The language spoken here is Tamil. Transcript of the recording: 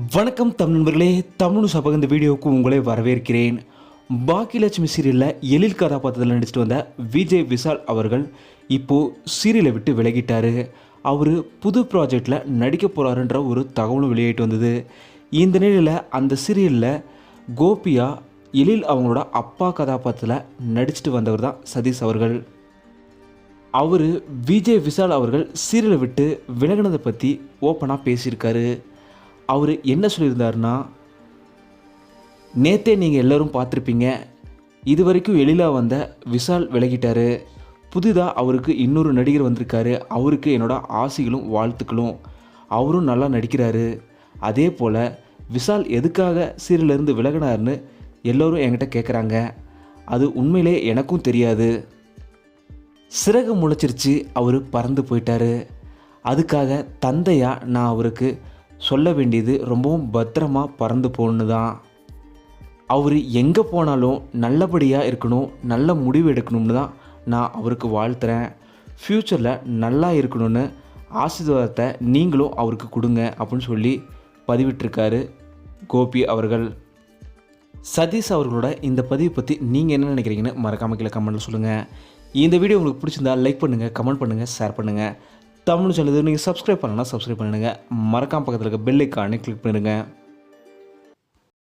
வணக்கம் தமிழ் நண்பர்களே தமிழ் சபக இந்த வீடியோவுக்கு உங்களை வரவேற்கிறேன். பாக்கியலட்சுமி சீரியலில் எழில் கதாபாத்திரத்தில் நடிச்சிட்டு வந்த விஜய் விஷால் அவர்கள் இப்போது சீரியலை விட்டு விலகிட்டார். அவர் புது ப்ராஜெக்டில் நடிக்க போகிறாருன்ற ஒரு தகவலும் வெளியிட்டு வந்தது. இந்த நிலையில் அந்த சீரியலில் கோபியா எழில் அவங்களோட அப்பா கதாபாத்திரத்தில் நடிச்சிட்டு வந்தவர் தான் சதீஷ் அவர்கள். அவர் விஜய் விஷால் அவர்கள் சீரியலை விட்டு விலகினதை பற்றி ஓப்பனாக பேசியிருக்காரு. அவர் என்ன சொல்லியிருந்தாருன்னா நேத்தே நீங்கள் எல்லோரும் பார்த்துருப்பீங்க. இது வரைக்கும் எழிலாக வந்த விஷால் விலகிட்டாரு. புதிதாக அவருக்கு இன்னொரு நடிகர் வந்திருக்காரு. அவருக்கு என்னோடய ஆசைகளும் வாழ்த்துக்களும். அவரும் நல்லா நடிக்கிறாரு. அதே போல் விஷால் எதுக்காக சீரியலேருந்து விலகினார்னு எல்லோரும் என்கிட்ட கேட்குறாங்க அது உண்மையிலே எனக்கும் தெரியாது. சிறகு முளைச்சிருச்சு. அவர் பறந்து போயிட்டாரு. அதுக்காக தந்தையாக நான் அவருக்கு சொல்ல வேண்டியது ரொம்பவும் பத்திரமா பறந்து போகணுன்னு தான் அவர் எங்கே போனாலும் நல்லபடியாக இருக்கணும் நல்ல முடிவு எடுக்கணும்னு தான் நான் அவருக்கு வாழ்த்துறேன். ஃப்யூச்சரில் நல்லா இருக்கணும்னு ஆசீர்வாதத்தை நீங்களும் அவருக்கு கொடுங்க அப்படின்னு சொல்லி பதிவிட்டிருக்காரு கோபி அவர்கள். சதீஷ் அவர்களோட இந்த பதிவை பற்றி நீங்கள் என்ன நினைக்கிறீங்கன்னு மறக்காம கீழே கமெண்ட்டில் சொல்லுங்கள் இந்த வீடியோ உங்களுக்கு பிடிச்சிருந்தா லைக் பண்ணுங்கள் கமெண்ட் பண்ணுங்கள் ஷேர் பண்ணுங்கள் தமிழ் சொல்லுது நீங்கள் சப்ஸ்கிரைப் பண்ணலாம் சப்ஸ்கிரைப் பண்ணுங்கள் மறக்காம பக்கத்தில் இருக்க பெல் ஐக்கானே கிளிக் பண்ணிடுங்க.